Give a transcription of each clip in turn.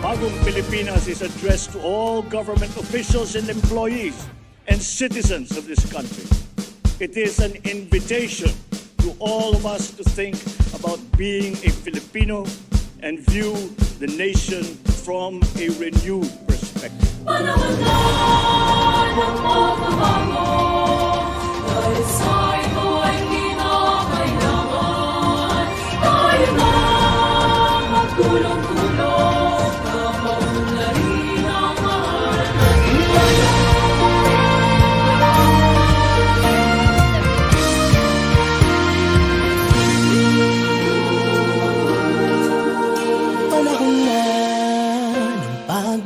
Bagong Pilipinas is addressed to all government officials and employees and citizens of this country. It is an invitation to all of us to think about being a Filipino and view the nation from a renewed perspective.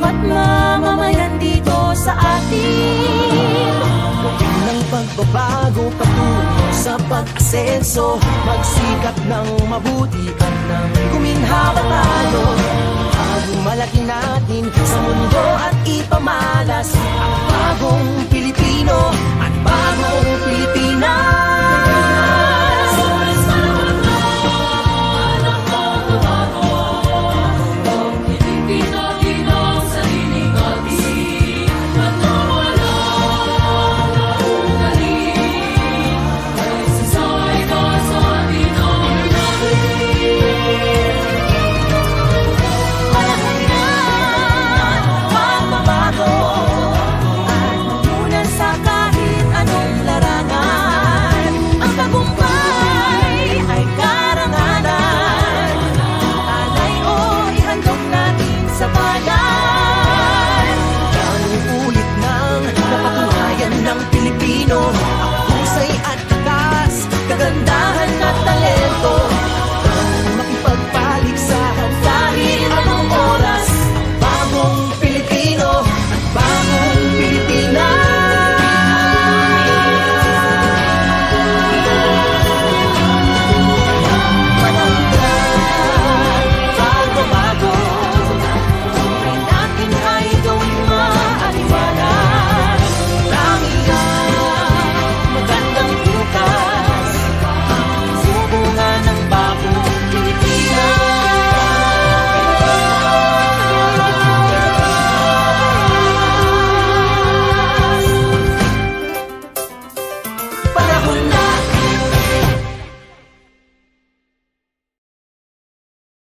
Ng bawat mamamayan dito sa atin. Ng pagbabago patungo sa pag-asenso. Magsikap ng mabuti at nang kuminhawa